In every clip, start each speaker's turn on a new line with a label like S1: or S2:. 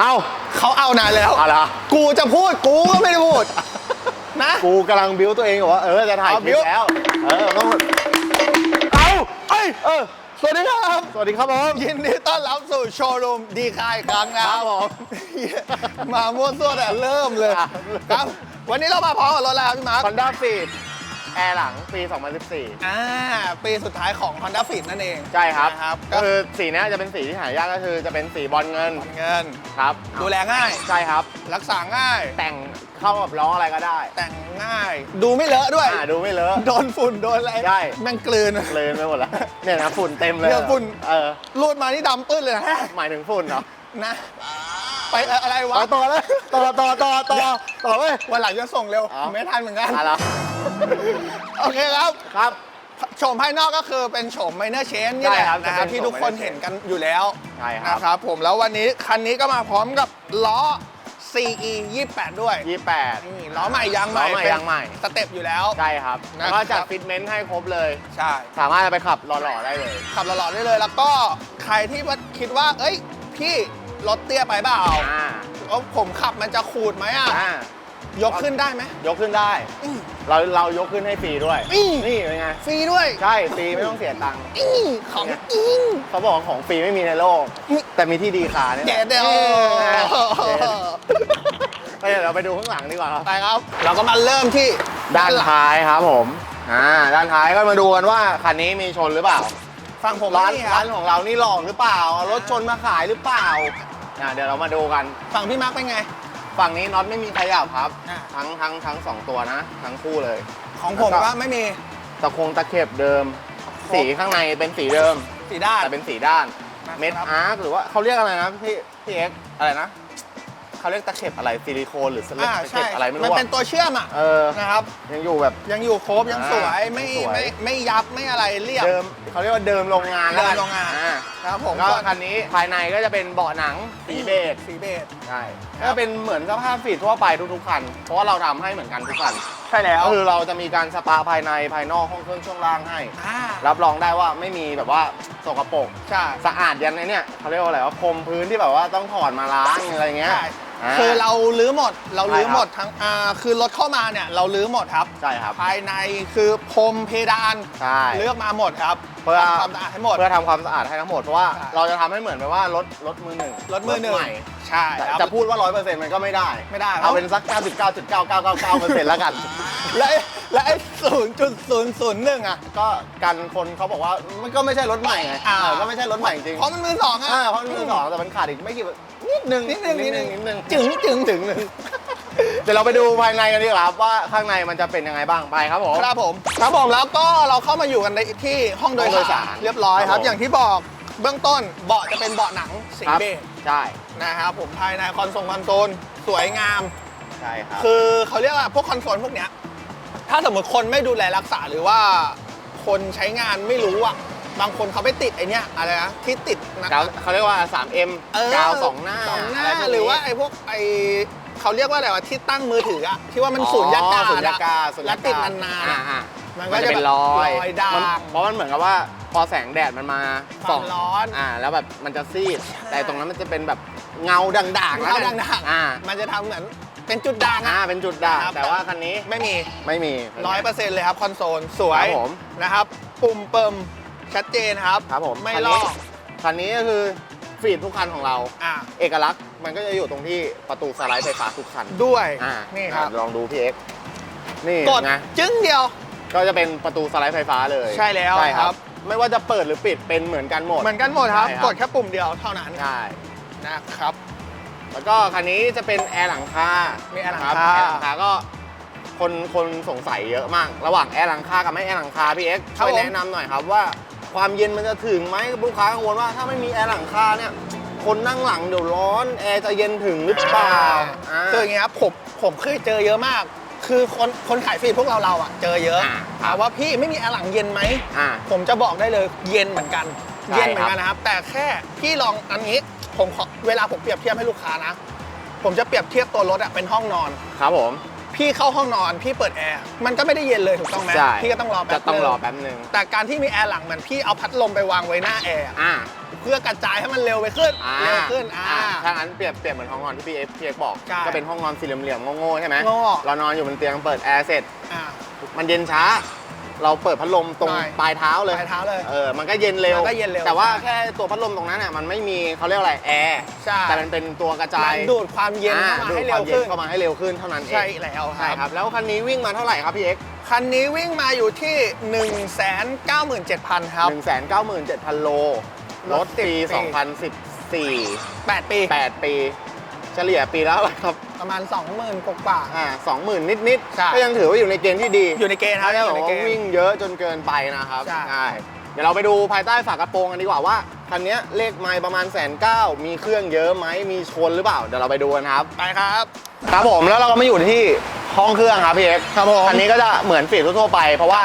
S1: เอ้า
S2: เขาเอานานแล้ว
S1: เอาละ
S2: กูจะพูดกูก็ไม่ได้พูด นะ
S1: กูกำลังบิ้วตัวเองอยู่ว่าเออจะถ่าย
S2: เอา
S1: คลิ
S2: บิ้
S1: ป
S2: ว
S1: แล้ว เออต้อง
S2: เอาเอ้ย
S1: เออ
S2: สวัสดีครับ
S1: สวัสดีครับผม
S2: ยินดีต้อนรับสู่โชว์รูมดีคายครั้งนะครับผมมามั่วซั่วแต่เริ่มเลย
S1: ครับ
S2: ครับวันนี้เรามาพร้อมกับรถอะไรครับพี่มาร์ค
S1: คอนด้าฟีด แอร์หลังปี 2014
S2: อ่าปีสุดท้ายของ Honda Fit นั่นเอง
S1: ใช่ครับ
S2: นะครับ
S1: ก็
S2: ก็
S1: คือสีเนี้ยจะเป็นสีที่หายากก็คือจะเป็นสีบอลเงิน
S2: เงิน
S1: ครับ
S2: ดูแลง่าย
S1: ใช่ครับ
S2: รักษาง่าย
S1: แต่งเข้ากับล้ออะไรก็ได้
S2: แต่งง่าย ดูไม่เลอะด้วย
S1: อ่าดูไม่เลอะ
S2: โดนฝุ่นโดนอะไร
S1: ใช่
S2: แม่งกลืน
S1: เลยไปหมดแล้วเนี่ยนะฝุ่นเต็มเลย
S2: เนี่ยฝุ่น
S1: เออ
S2: รูดมานี่ดำปื้นเลยนะ
S1: หมายถึงฝุ่นเหรอ
S2: นะ ไปอะไรวะ
S1: ต่อต่อเลยต่อต่อต่อต่อต่อเว้ย
S2: วันหลังจะส่งเร็ว
S1: อ๋อ
S2: ไม่ทันเหมือนกัน
S1: อะไร
S2: โอเคครับ
S1: ครับ
S2: โฉมภายนอกก็คือเป็นโฉมไมเนอร์เชนนี่แห
S1: ใช่
S2: ละ
S1: ครับ
S2: นะครับ
S1: จะเป็น
S2: ที่
S1: โฉม
S2: ทุกคน
S1: minor
S2: เห็นกันอยู่แล้ว
S1: ใช่ครับ
S2: นะครับผมแล้ววันนี้คันนี้ก็มาพร้อมกับล้อ CE 28 ด้วย
S1: ยี่แปด
S2: นี่ล้อใหม่ยางใหม่
S1: ล้อใหม่
S2: เป็น
S1: ยางใหม่
S2: สเต็ปอยู่แล้ว
S1: ใช่ครับ
S2: นะครับ
S1: แล้วก็จัดฟิตเมนต์ให้ครบเลย
S2: ใช่
S1: สามารถเอาไปขับหล่อๆได้เลย
S2: ขับหล่อๆได้เลย แล้วก็ใครที่ว่าคิดว่า เอ้ย พี่รถเตี้ยไปเปล่า
S1: อ่า
S2: ว่าผมขับมันจะขูดไหมอะ
S1: อ่า ย
S2: กขึ้นได้ไหม
S1: ยกขึ้นได้
S2: อื้อ
S1: เราเรายกขึ้นให้ฟรีด้วย
S2: อื้อ
S1: นี่เป็นไง
S2: ฟรีด้วย
S1: ใช่ฟรีไม่ต้องเสียตังค์
S2: อื้อของจริง
S1: เขาบอกว่าของฟรีไม่มีในโลก
S2: นี่
S1: แต่มีที่ดีคาเนี่ย
S2: เด็ดเดียว
S1: เดี๋ยวเราไปดูข้างหลังดีกว่าครับ
S2: ไปครับ เราก็มาเริ่มที่
S1: ด้าน
S2: หลัง
S1: ท้ายครับผม อ่า ด้านท้ายก็มาดูกันว่าคันนี้มีชนหรือเปล่า
S2: ฟังผม
S1: ร้าน
S2: นี่ค
S1: ร้า
S2: รับ
S1: นของเรานี่หลอกหรือเปล่าเอารถชนมาขายหรือเปล่า อ่าเดี๋ยวเรามาดูกัน
S2: ฝั่งพี่มาร์คเป็นไง
S1: ฝั่งนี้น็อตไม่มีขยับครับ
S2: อ่า
S1: ทั้งทั้งทั้งสองตัวนะ ทั้งคู่เลย
S2: ของผม
S1: แล้วก็
S2: ก็ไม่มี
S1: ตะคงตะเข็บเดิม
S2: ครบ
S1: สีข้างในเป็นสีเดิม
S2: สีด้าน
S1: แต่เป็นสีด้าน
S2: นะครับ
S1: เม็ดอาร์คหรือว่าเขาเรียกอะไรนะพี่พี่เอ็กซ์อะไรนะ เขาเรียกตะเข็บอะไรซิลิโคนหรือสเลต
S2: อ่า
S1: ตะ
S2: ใช่
S1: เข็บอะไรไม่
S2: มัน
S1: รู้
S2: เป็น
S1: อะ
S2: ตัวเชื่อมอะ
S1: เออ
S2: นะครับ
S1: ยังอยู่แบบ
S2: ยังอยู่ครบยัง
S1: อ่า
S2: สวยไม่
S1: ยังสวย
S2: ไม่ไม่ยับไม่อะไรเรียบ
S1: เดิมเขาเรียกว่าเดิมโรงงานแล้วกั
S2: เดิมโรงงาน
S1: อ่
S2: ครับผม
S1: ก็คันนี้ภายในก็จะเป็นเบาะหนังสีเบจ
S2: สีเบจ
S1: ใช่
S2: ครับ
S1: ก็เป็นเหมือนสภาพฟีดทั่วไปทุกๆคัน เพราะว่าเราทำให้เหมือนกันทุกคัน
S2: ใช่แล้ว
S1: ก็คือเราจะมีการสปาภายในภายนอกห้องเครื่องช่วงล่างให้
S2: อ่า
S1: รับรองได้ว่าไม่มีแบบว่าสกปรก
S2: ใช่
S1: สะอาดยันในเนี่ยเขาเรียกว่าอะไรว่าพรมพื้นที่แบบว่าต้องถอดมาล้างอะไรเงี้ย
S2: ใช่าคือเราลื้อหมดเราลื้อ
S1: ใช่ครับ
S2: หมดทั้งอ่าคือรถเข้ามาเนี่ยเราลื้อหมดครับ
S1: ใช่ครับ
S2: ภายในคือพรมเพดาน
S1: ใช่
S2: เลือกมาหมดครับ
S1: เพื่อ
S2: ทำความสะอาดให้หมด
S1: เพื่อทำความสะอาดให้ทั้งหมด เพราะว่า
S2: ใช่
S1: เราจะทำให้เหมือนแบบว่ารถรถมือหนึ่ง
S2: รถมือหนึ่ง
S1: ใหม่
S2: ใช่
S1: แต่
S2: ครับ
S1: จะพูดว่า100%มันก็ไม่ได้
S2: ไม่ได้
S1: เอาเป็นสัก 99.9999%แล้วกัน
S2: และไอ้และไอ้ศูนย์จุดศูนย์ศูนย์หนึ่งอะ
S1: ก็กันคนเขาบอกว่ามันก็ไม่ใช่รถใหม่ไง
S2: อ่า
S1: เออก็ไม่ใช่รถใหม่จริง
S2: เพราะมันมือสองอะ
S1: อ่าเพราะมันมือสองแต่มันขาดอีกไม่กี่ นิดนึง
S2: นิดนึง
S1: นิดนึง
S2: นิ
S1: นิ
S2: ด
S1: ด
S2: นึ
S1: นึ
S2: ง
S1: ง
S2: จึงจึง
S1: ถึงหนึ่งเดี๋ยวเราไปดูภายในกันดีกว่าครับว่าข้างในมันจะเป็นยังไงบ้างไปครับผม
S2: ครับผมครับผมแล้วก็เราเข้ามาอยู่กันในที่ห้องโดย
S1: ห้องโดย
S2: สา
S1: สารร
S2: เรียบร้อยค
S1: ครั
S2: รับ
S1: บผม
S2: อย่างที่บอกเบื้องต้นเบาะจะเป็นเบาะหนังสี
S1: ครับ
S2: เบจ
S1: ใช่
S2: นะครับผมภายในคอนโซลคอนโซลสวยงาม
S1: ใช่ครับ
S2: คือเขาเรียกว่าพวกคอนโซลพวกเนี้ยถ้าสมมติคนไม่ดูแลรักษาหรือว่าคนใช้งานไม่รู้อะ บางคนเขาไปติดไอเนี้ยอะไรนะที่ติดนะ
S1: กาวเขาเรียกว่า 3M
S2: เออกา
S1: วสองหน้า
S2: สองหน้าะ
S1: ไพกนี้
S2: หรือว่าไอพวกไอเขาเรียกว่าอะไรวะที่ตั้งมือถืออะที่ว่ามันสูญญากาศ
S1: อ๋อสุญญา
S2: อะ
S1: กาศสุญ
S2: และ
S1: ญากาศ
S2: ติดนานๆ
S1: อ่
S2: อะ
S1: อ่
S2: มัน
S1: มั
S2: ก็
S1: น
S2: จะ
S1: จะเป็นรอย
S2: รอยด่าง
S1: มันเพราะมันเหมือนกับว่าพอแสงแดดมันมา
S2: ความ
S1: ส่อง
S2: ร้อน
S1: อ่า แล้วแบบมันจะซีด
S2: ใช่
S1: แต่ตรงนั้นมันจะเป็นแบบเงาด่างๆแล้ว
S2: เงา
S1: กัน
S2: ด่างๆ
S1: อ่า
S2: มันจะทำเหมือนเป็นจุดด่าง
S1: อ่า
S2: อะ
S1: เป็นจุดด่าง
S2: นะครับ
S1: แต่ว่าคันนี้
S2: ไม่มี
S1: ไม่มี
S2: ร้อยเปอร์เซ็นต์เลยครับ คอนโซล สวย
S1: ครับผม
S2: นะครับ ปุ่มเปิม ชัดเจนครับ
S1: ครับผม
S2: ไม่
S1: คัน
S2: ล
S1: นี้
S2: อก
S1: คันนี้ก็คือฟีดทุกคันของเรา
S2: อะ
S1: เอกลักษณ์มันก็จะอยู่ตรงที่ประตูสไลด์ไฟฟ้าทุกคัน
S2: ด้วย
S1: อ่า
S2: นี่ครับ
S1: อ่าลองดูพี่เอ็กซ์นี่
S2: กด
S1: ไง
S2: จึ้งเดียว
S1: ก็จะเป็นประตูสไลด์ไฟฟ้าเลย
S2: ใช่แล้ว
S1: ใช่ค
S2: ครั
S1: รับ
S2: บ
S1: ไม่ว่าจะเปิดหรือปิดเป็นเหมือนกันหมด
S2: เหมือนกันหมดครับ
S1: ใช่ครับ
S2: กดแค่ปุ่มเดียวเท่านั้น
S1: ใช่
S2: นะครับ
S1: แล้วก็คันนี้จะเป็นแอร์หลังคา
S2: มีแอร์หลัง
S1: ครับ
S2: คา
S1: แอร์หลังคาก็คนคนสงสัยเยอะมาก ระหว่างแอร์หลังคากับไม่แอร์หลังคาพี่เอ็กซ์
S2: ครับ
S1: ช่วย
S2: ผม
S1: แนะนำหน่อยครับว่า ความเย็นมันจะถึงไหมลูกค้ากังวลว่าถ้าไม่มีแอร์หลังคาเนี่ยคนนั่งหลังเดี๋ยวร้อนแอร์จะเย็นถึงหรือเปล่าา
S2: คืออย่างเงี้ยครับผมผมเคยเจอเยอะมาก คือคนคนขายฟรีพวกเราเราอะเจอเยอะ
S1: อ่า
S2: ถามว่าพี่ไม่มีแอร์หลังเย็นไหม
S1: อ่า
S2: ผมจะบอกได้เลยเย็นเหมือนกัน
S1: ใช่
S2: เย็นเหมือนกันนะครับ แต่แค่พี่ลองอันนี้ผมขอเวลาผมเปรียบเทียบให้ลูกค้านะ ผมจะเปรียบเทียบตัวรถอะเป็นห้องนอน
S1: ครับผม
S2: พพี่เข้าห้องนอนพี่เปิดแอร์มันก็ไม่ได้เย็นเลยถูกต้องไหม
S1: ใช่
S2: พี่ก็ต้องรอแป๊บ
S1: จะต้องรอ
S2: นึ
S1: แป๊บหนึ่ง
S2: แต่การที่มีแอร์หลังเหมือนพี่เอาพัดลมไปวางไว้หน้าแอร์อะ
S1: อ่า
S2: เพื่อกระจายให้มันเร็วไปขึ้น
S1: อ่า
S2: เร็วขึ้นอ่า
S1: ถ้างั้นเปรียบเปรียบเหมือนห้องนอนที่พี่เอฟพี่เอกบอก
S2: ใช่
S1: ก็เป็นห้องนอนสี่เหลี่ยมๆโง่ๆใช่ไหม
S2: โง่
S1: เรานอนอยู่บนเตียงเปิดแอร์เสร็จ
S2: อ่า
S1: มันเย็นช้า เราเปิดพัดลมตรง
S2: หน่อย
S1: ปลายเท้าเลย
S2: ปลายเท้าเลย
S1: เออ มันก็เย็นเร็ว
S2: มันก็เย็นเร็ว
S1: แต่ว่า
S2: ใช่
S1: แค่ตัวพัดลมตรงนั้นน่ะ มันไม่มีเขาเรียกอะไรแอร์
S2: ใช่
S1: แต่มันเป็นตัวกระจาย
S2: มันดูดความเย็นเข้ามา
S1: อ่
S2: ให้
S1: ดูด
S2: เร็
S1: ควมย็
S2: ขึ้น
S1: เข้ามาให้เร็วขึ้นเท่านั้นเอง
S2: ใช่แล้วค
S1: ใช่
S2: รับ
S1: ครับ แล้วคันนี้วิ่งมาเท่าไหร่ครับพี่เอ็ก
S2: คันนี้วิ่งมาอยู่ที่ 1 9 7 0 0 0 ครับ
S1: หนึ่งแสนเก้าหมื่นเจ็ดพันโลรถปี
S2: รถ10ปี
S1: 2014
S2: 8 ปี
S1: 8 ปี เฉลี่ยปีแล้วอะไรครับ
S2: ประมาณ 20,000กว่า
S1: อ่าสองหมื่นนิด
S2: ใช่
S1: ๆ ก็ยังถือว่าอยู่ในเกณฑ์ที่ดี
S2: ๆอยู่ในเกณฑ์ครับ
S1: ไม่ได้
S2: อบ
S1: อยู่ก
S2: ใน
S1: ว่า
S2: เกณฑ์
S1: วิ่งเยอะจนเกินไปนะครับ
S2: ใช่
S1: เดี๋ยวเราไปดูภายใต้ฝากระโปรงกันดีกว่าว่าคันนี้เลขไมล์ประมาณแสนเก้ามีเครื่องเยอะไหมมีชนหรือเปล่าเดี๋ยวเราไปดูกันครับ
S2: ไปครับ
S1: ครับผมแล้วเราก็มาอยู่ที่ห้องเครื่องครับพี่เอ็กซ์
S2: ครับผม
S1: คันนี้ก็จะเหมือนฟีดทั่วๆไป เพราะว่า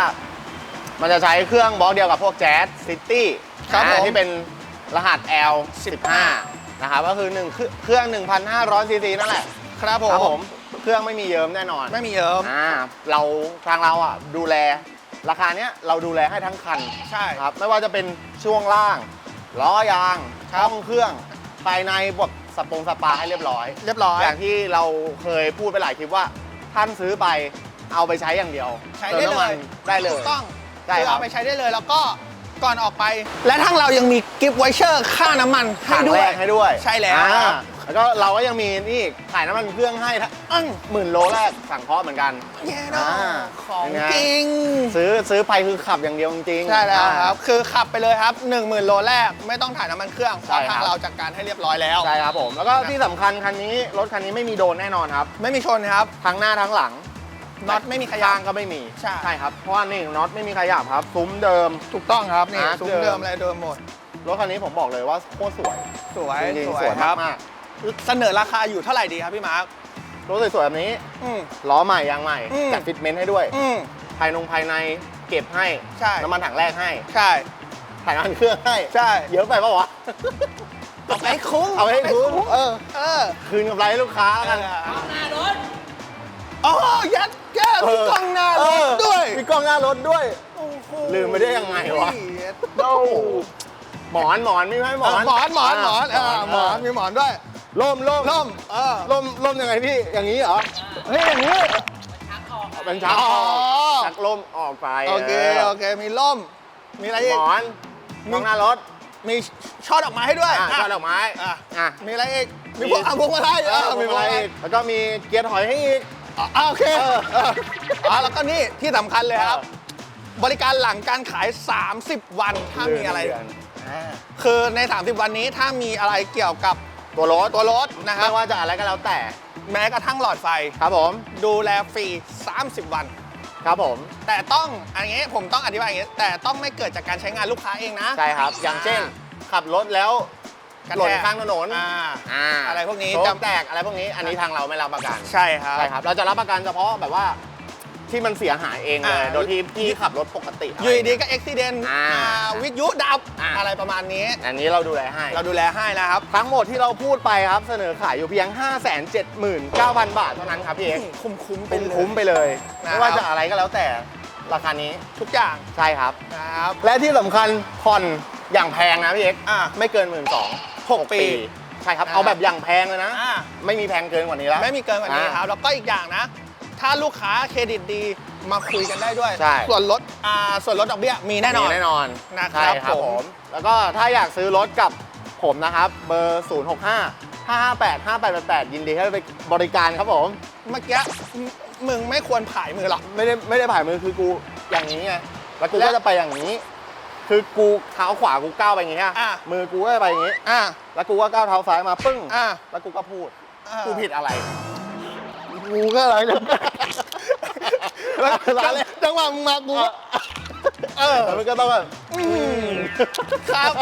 S1: มันจะใช้เครื่องบล็อกเดียวกับพวกแจ๊สซิตี้
S2: ครับผม
S1: ที่เป็นรหัส L 15 นะครับก็คือหนึ่งเครื่อง1,500ซีซีนั่นแหละ
S2: ครับผ
S1: ครับผม
S2: ม
S1: เครื่องไม่มีเยิ้มแน่นอน
S2: ไม่มีเยิ้ม
S1: อ่าเราทางเราอะดูแล ราคาเนี้ยเราดูแลให้ทั้งคัน
S2: ใช่
S1: ครับไม่ว่าจะเป็นช่วงล่างล้อยาง
S2: ครับ
S1: ช่องเครื่องภายในบวกสปงสปาให้เรียบร้อย
S2: เรียบร้อย
S1: อย่างที่เราเคยพูดไปหลายคลิปว่าท่านซื้อไปเอาไปใช้อย่างเดียว
S2: ใช้ได้
S1: ติมน้ำมัน
S2: เลย
S1: ได้เลย
S2: ถูกต้อง
S1: ใช่
S2: คือ
S1: ครับ
S2: เอาไปใช้ได้เลยแล้วก็ก่อนออกไป และทั้งเรายังมีกิฟต์ไวเชอร์ค่าน้ำมันให้
S1: ถัง
S2: ด้ว
S1: แร
S2: ย
S1: กให้ด้วย
S2: ใช่แล้ว
S1: อ่า
S2: ครับ
S1: แล้วก็เราก็ยังมีนี่ขายน้ำมันเครื่องให้ถ้า
S2: อั้ง
S1: หมื่นโลแรกสั่งเคาะเหมือนกัน
S2: แย่เนอะ
S1: อ่า
S2: ของ
S1: เป็นไง
S2: จริง
S1: ซื้อซื้อไปคือขับอย่างเดียวจริงๆ
S2: ใช่แล้ว
S1: อ่า
S2: ครับ คือขับไปเลยครับ 1 0,000 โลแรก ไม่ต้องถ่ายน้ำมันเครื่องเพ
S1: ใช่
S2: ราะ
S1: ครั
S2: ทา
S1: บ
S2: งเราจัดการให้เรียบร้อยแล้ว
S1: ใช่ครับผม แล้วก็ที่สำคัญคันนี้รถคันนี้ไม่มีโดนแน่นอนครับ
S2: ไม่มีชนครับ
S1: ทั้งหน้าทั้งหลัง
S2: น็อตไม่มีข
S1: ยายา
S2: ง
S1: ก็ไม่มี
S2: ใช่
S1: ครับ เพราะว่านี่น็อตไม่มีขยับครับ ซุ้มเดิม
S2: ถูกต้องครับนี่
S1: อ่า
S2: ซุ้ม
S1: เดิม
S2: เดิมอะไรเดิมหมด
S1: รถคันนี้ผมบอกเลยว่าโคตรสวย
S2: สวย
S1: จริง
S2: ส
S1: ๆ
S2: ว
S1: ส
S2: ย
S1: วย
S2: ครับ
S1: มาก
S2: เสนอราคาอยู่เท่าไหร่ดีครับพี่มาร์ค
S1: ๆรถสวยๆแบบนี้
S2: อืม
S1: ล้อใหม่ยางใหม่
S2: อืม
S1: จัดฟิตเมนต์ให้ด้วย
S2: อืม
S1: ภายนงภายในเก็บให้
S2: ใช่
S1: น้ำมันถังแรกให้
S2: ใช่
S1: ถ่ายน้ำมันเครื่องให้
S2: ใช่
S1: เยอะไปปะวะ
S2: เอาไปคุ้ม
S1: เอาให้คุ้มเออ
S2: เออ
S1: คืนกำไรให้ลูกค้ากัน
S2: อ๋อยัดแก้มีกล้องหน้ารถด้วย
S1: มีกล้องหน้ารถด้วย
S2: โอ้โห
S1: ลืมไปได้ยังไงวะ โอ้หมอนหมอนมีไหมหมอน
S2: หมอนหมอนหมอนเออหมอนมีหมอนด้วย
S1: ล่มล่ม
S2: ร่มเออ
S1: ล่มล่มยังไงพี่อย่างนี้เหรอเฮ้ยอย่างนี้เป็นชักอ
S2: อ๋
S1: อ
S2: อ
S1: กชักล่มออกไป
S2: โอเคโอเคมีร่ม มีอะไรอี
S1: ห
S2: ก
S1: มอนกล้องหน้ารถ
S2: มีช่อดอกไม้ให้ด้วย
S1: อะ
S2: อะ
S1: ช่อดอกไม้
S2: อะ
S1: อะ
S2: มีอะไรอีกมีพวกอะพวงมาลัย
S1: เอ
S2: เอ
S1: อ
S2: อ
S1: มี
S2: มี
S1: อะ
S2: พวง
S1: ไร
S2: มาลัย
S1: อีกแล้วก็มีเกียร์ถอยให้อีก
S2: อะโอเค
S1: เออ
S2: เอออะแล้วก็นี่ที่สำคัญเลยครับ
S1: เออบ
S2: ริการหลังการขาย 30 วันถ้ามีอะไร
S1: เดืนอ่า
S2: คือใน 30 วันนี้ถ้ามีอะไรเกี่ยวกับ
S1: ตัวรถ
S2: ตัวรถนะครั
S1: ไม่
S2: บ
S1: ว่าจะอะไรก็แล้วแต่
S2: แม้กระทั่งหลอดไฟ
S1: ครับผม
S2: ดูแลฟรี 30 วัน
S1: ครับผม
S2: แต่ต้องอันนี้ผมต้องอธิบายอย่างนี้ แต่ต้องไม่เกิดจากการใช้งานลูกค้าเองนะ
S1: ใช่ครับ อย่างเช่น ขับรถแล้ว
S2: กระ
S1: หล่น
S2: แทก
S1: ข้างถนน
S2: อ่า
S1: อ่า
S2: อะไรพวกนี้
S1: โชค
S2: จำ
S1: แตกอะไรพวกนี้ อันนี้ทางเราไม่รับประกัน
S2: ใช่ครับ
S1: ใช่ครับ เราจะรับประกันเฉพาะแบบว่า ที่มันเสียหายเองเลย
S2: อ่า
S1: โดยที่พี่ขับรถปกติ
S2: อยู่ดีๆก็อุบิเหตุ
S1: อ่า
S2: วิทยุดับ
S1: อ่า
S2: อะไรประมาณนี้
S1: อันนี้เราดูแลให้
S2: เราดูแลให้นะครับ
S1: ทั้งหมดที่เราพูดไปครับ เสนอขายอยู่เพียง 579,000 บาทเท่านั้นครับพี่เอก
S2: คุ้มคุ้มๆไป
S1: คุ้ม
S2: เลย
S1: คุ้มไปเลย
S2: นะครับ
S1: ไม่ว่าจะอะไรก็แล้วแต่ราคานี้
S2: ทุกอย่าง
S1: ใช่ครับ
S2: นะครับ
S1: และที่สำคัญผ่อนอย่างแพงนะพี่เอก
S2: อ่า
S1: ไม่เกินหมื่นสอง
S2: หกปี
S1: ใช่ครับ
S2: อ่า
S1: เอาแบบอย่างแพงเลยนะ
S2: อ่า
S1: ไม่มีแพงเกินกว่านี้แล้ว
S2: ไม่มีเกินกว่านี้ครับ แล้วก็อีกอย่างนะ ถ้าลูกค้าเครดิตดีมาคุยกันได้ด้วย
S1: ใช่
S2: ส่วนลดอ่าส่วนลดดอกเบี้ยมีแน่นอน
S1: มีแน่นอน
S2: นะครับ
S1: ใช่ครับ
S2: ผม
S1: ผม แล้วก็ถ้าอยากซื้อรถกับผมนะครับ เบอร์ 0 6 5 5 5 8 5 8 8 8 ยินดีให้ไปบริการครับผม
S2: เมื่อกี้มึงไม่ควรผายมือหรอก
S1: ไม่ได้ไม่ได้ผ่ายมือคือกูอย่างนี้ไง แล้วกู
S2: และ
S1: ก็จะไปอย่างนี้ คือกูเท้าขวากูก้าวไปอย่างนี้ฮะ
S2: อะ
S1: มือกูก็จะไปอย่างนี้
S2: อ่า
S1: แล้วกูก็ก้าวเท้าซ้ายมาปึ้ง
S2: อ่า
S1: แล้วกูก็พูด
S2: อ่า
S1: กูผิดอะไร กูก็อะไรเนี่ย
S2: แล้ว
S1: ร้านเลย
S2: จังหวะมึงมากูก็เออ
S1: แล้วมันก็ต้องแบบ
S2: อืมครับ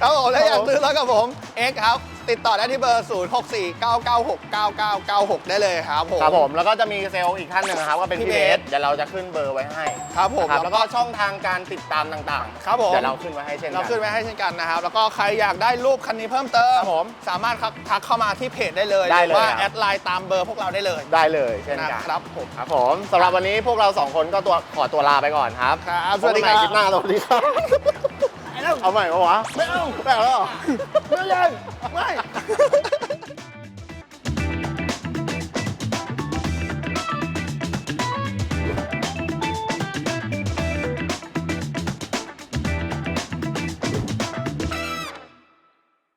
S2: ครับผมแล้วอยาก
S1: ครับผม
S2: ซื้อรถกับผม X ครับ ติดต่อได้ที่เบอร์ 0 6 4 9 9 6 9 9 9 6 ได้เลยครับผม
S1: ครับผมแล้วก็จะมีเซลล์อีกท่านหนึ่งนะครับก็เป็น
S2: พี่
S1: พี่
S2: เบ
S1: เบ
S2: ส
S1: สเดี๋ยวเราจะขึ้นเบอร์ไว้ให้
S2: ครับผม
S1: นะครับ
S2: แล้
S1: แล้วว
S2: ก็
S1: ก็ช่องทางการติดตามต่างๆ
S2: ครับผม
S1: เดี๋ยวเราขึ้นไว้ให้เช่นกั
S2: เราขึ้นไว้ให้เช่นกันนะครับ แล้วก็ใครอยากได้รูปคันนี้เพิ่มเติม
S1: ครับผม
S2: สามารถครับทักเข้ามาที่เพจได้เลย
S1: ได้
S2: ห
S1: เลย
S2: รือว่า
S1: ครับ
S2: แอดไลน์ตามเบอร์พวกเราได้เลย
S1: ได้เลยเช่น
S2: นะ
S1: กัน
S2: ครับผม
S1: ครับผมสำหรับวันนี้พวกเราสองคนก็ตัวขอตัวลาไปก่อนครับ
S2: ครับ
S1: พบกันใหม่
S2: สวัสดีครับ
S1: คลิปหน้าสวัสดีครับ เอาใหม่ปะวะ
S2: ไม่เอา
S1: ไม่เอาแล้วเหรอ
S2: ไม่ยังไม่